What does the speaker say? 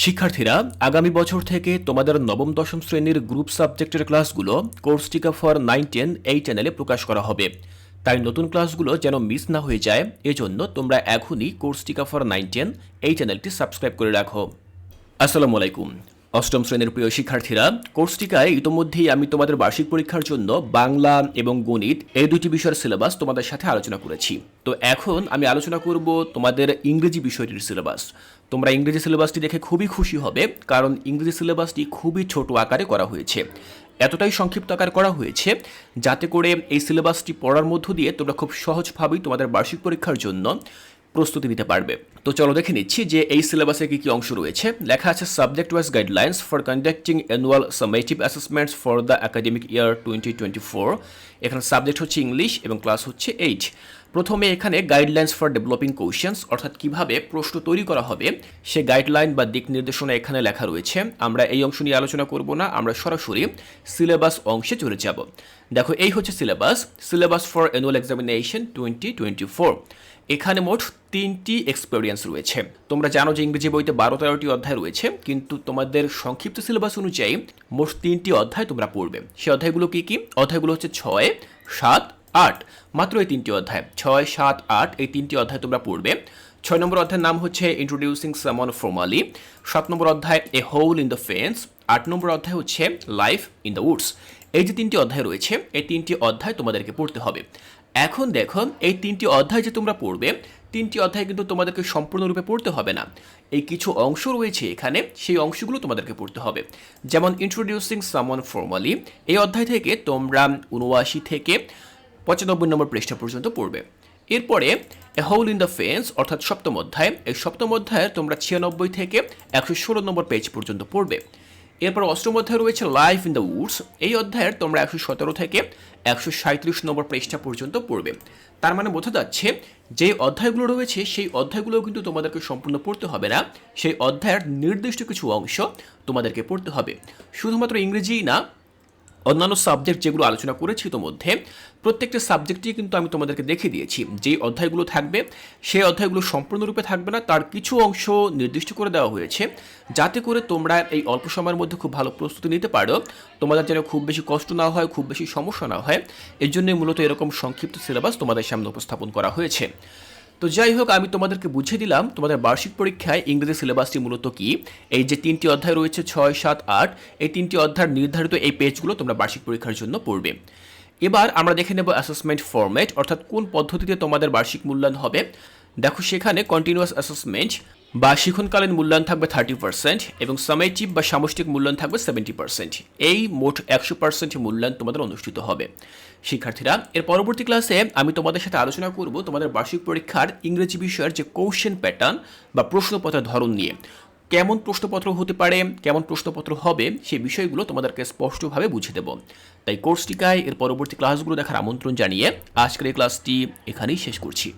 শিক্ষার্থীরা, আগামী বছর থেকে তোমাদের নবম, দশম শ্রেণির গ্রুপ সাবজেক্টের ক্লাসগুলো কোর্স টিকা ফর নাইন, টেন এই চ্যানেলে প্রকাশ করা হবে। তাই নতুন ক্লাসগুলো যেন মিস না হয়ে যায়, এজন্য তোমরা এখনই কোর্স টিকা ফর নাইন, টেন এই চ্যানেলটি সাবস্ক্রাইব করে রাখো। আসসালামু আলাইকুম। অষ্টম শ্রেণির প্রিয় শিক্ষার্থীরা কোর্স টিকায় ইতোমধ্যেই আমি তোমাদের বার্ষিক পরীক্ষার জন্য বাংলা এবং গণিত এই দুটি বিষয়ের সিলেবাস তোমাদের সাথে আলোচনা করেছি। তো এখন আমি আলোচনা করব তোমাদের ইংরেজি বিষয়টির সিলেবাস তোমরা ইংরেজি সিলেবাসটি দেখে খুবই খুশি হবে, কারণ ইংরেজি সিলেবাসটি খুবই ছোট আকারে করা হয়েছে। এতটাই সংক্ষিপ্ত আকার করা হয়েছে যাতে করে এই সিলেবাসটি পড়ার মধ্য দিয়ে তোমরা খুব সহজভাবেই তোমাদের বার্ষিক পরীক্ষার জন্য প্রস্তুতি নিতে পারবে। তো চলো দেখে নিচ্ছি যে এই সিলেবাসে কি কি অংশ রয়েছে। লেখা আছে subject wise guidelines for conducting annual summative assessments for the academic year twenty twenty four এখানে সাবজেক্ট হচ্ছে ইংলিশ এবং ক্লাস হচ্ছে এইট প্রথমে এখানে গাইডলাইন্স ফর ডেভেলপিং কোশ্চেন্স অর্থাৎ কীভাবে প্রশ্ন তৈরি করা হবে, সে গাইডলাইন বা দিক নির্দেশনা এখানে লেখা রয়েছে। আমরা এই অংশ নিয়ে আলোচনা করব না, আমরা সরাসরি সিলেবাস অংশে চলে যাব। দেখো, এই হচ্ছে syllabus syllabus for annual examination twenty twenty four এখানে মোট তিনটি এক্সপেরিয়েন্স রয়েছে। তোমরা জানো যে ইংরেজি বইতে বারো তেরোটি অধ্যায় রয়েছে, কিন্তু তোমাদের সংক্ষিপ্ত সিলেবাস অনুযায়ী মোট তিনটি অধ্যায় তোমরা পড়বে। সে অধ্যায়গুলো কি কি? অধ্যায়গুলো হচ্ছে ছয়, সাত, আট। মাত্র এই তিনটি অধ্যায়। ছয়, সাত, আট এই তিনটি অধ্যায় তোমরা পড়বে। ছয় নম্বর অধ্যায়ের নাম হচ্ছে ইন্ট্রোডিউসিং সামন ফর্মালি সাত নম্বর অধ্যায় a hole in the fence আট নম্বর অধ্যায় হচ্ছে লাইফ ইন দ্য উডস এই যে তিনটি অধ্যায় রয়েছে, এই তিনটি অধ্যায় তোমাদেরকে পড়তে হবে। এখন দেখো, এই তিনটি অধ্যায় যে তোমরা পড়বে তিনটি অধ্যায় কিন্তু তোমাদেরকে সম্পূর্ণরূপে পড়তে হবে না। এই কিছু অংশ রয়েছে এখানে, সেই অংশগুলো তোমাদেরকে পড়তে হবে। যেমন ইন্ট্রোডিউসিং সামন ফর্মালি এই অধ্যায় থেকে তোমরা উনআশি থেকে পঁচানব্বই নম্বর পৃষ্ঠা পর্যন্ত পড়বে। এরপরে a hole in the fence অর্থাৎ সপ্তম অধ্যায়, এই সপ্তম অধ্যায়ে তোমরা ছিয়ানব্বই থেকে একশো ষোলো নম্বর পেজ পর্যন্ত পড়বে। এরপর অষ্টম অধ্যায় রয়েছে লাইফ ইন দ্য উডস এই অধ্যায়ের তোমরা একশো সতেরো থেকে একশো সাঁত্রিশ নম্বর পৃষ্ঠা পর্যন্ত পড়বে। তার মানে বোঝা যাচ্ছে যে অধ্যায়গুলো রয়েছে, সেই অধ্যায়গুলো কিন্তু তোমাদেরকে সম্পূর্ণ পড়তে হবে না। সেই অধ্যায়ের নির্দিষ্ট কিছু অংশ তোমাদেরকে পড়তে হবে। শুধুমাত্র ইংরেজিই না অন্যান্য সাবজেক্ট যেগুলো আলোচনা করেছি মধ্যে প্রত্যেকটা সাবজেক্টই কিন্তু আমি তোমাদেরকে দেখে দিয়েছি। যেই অধ্যায়গুলো থাকবে, সেই অধ্যায়গুলো সম্পূর্ণরূপে থাকবে না, তার কিছু অংশ নির্দিষ্ট করে দেওয়া হয়েছে, যাতে করে তোমরা এই অল্প সময়ের মধ্যে খুব ভালো প্রস্তুতি নিতে পারো। তোমাদের যেন খুব বেশি কষ্ট না হয়, খুব বেশি সমস্যা না হয়, এর জন্যই মূলত এরকম সংক্ষিপ্ত সিলেবাস তোমাদের সামনে উপস্থাপন করা হয়েছে। তো যাই হোক, আমি তোমাদেরকে বুঝিয়ে দিলাম, তোমাদের বার্ষিক পরীক্ষায় ইংরেজি সিলেবাসটি মূলত কি? এই যে তিনটি অধ্যায় রয়েছে, ছয়, সাত, আট, এই তিনটি অধ্যায় নির্ধারিত এই পেজগুলো তোমরা বার্ষিক পরীক্ষার জন্য পড়বে। এবার আমরা দেখে নেব অ্যাসেসমেন্ট ফরম্যাট অর্থাৎ কোন পদ্ধতিতে তোমাদের বার্ষিক মূল্যায়ন হবে। দেখো সেখানে কন্টিনিউয়াস অ্যাসেসমেন্ট বা শিক্ষণকালীন মূল্যায়ন থাকবে থার্টি পার্সেন্ট এবং সামেটিভ বা সামষ্টিক মূল্যায়ন থাকবে সেভেন্টি পার্সেন্ট এই মোট একশো পার্সেন্ট মূল্যায়ন তোমাদের অনুষ্ঠিত হবে। শিক্ষার্থীরা, এর পরবর্তী ক্লাসে আমি তোমাদের সাথে আলোচনা করব তোমাদের বার্ষিক পরীক্ষার ইংরেজি বিষয়ের যে কোশ্চেন প্যাটার্ন বা প্রশ্নপত্রের ধরন নিয়ে। কেমন প্রশ্নপত্র হতে পারে, কেমন প্রশ্নপত্র হবে সেই বিষয়গুলো তোমাদেরকে স্পষ্টভাবে বুঝিয়ে দেব। তাই কোর্স টিকায় এর পরবর্তী ক্লাসগুলো দেখার আমন্ত্রণ জানিয়ে আজকের এই ক্লাসটি এখানেই শেষ করছি।